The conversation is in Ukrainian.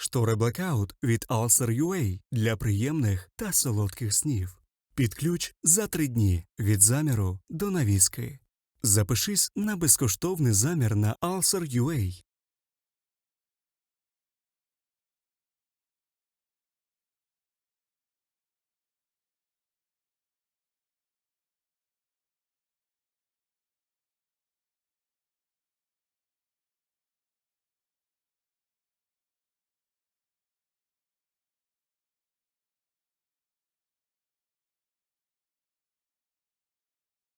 Штори Blackout від Ulcer.ua для приємних та солодких снів. Під ключ за три дні від заміру до навіски. Запишись на безкоштовний замір на Ulcer.ua.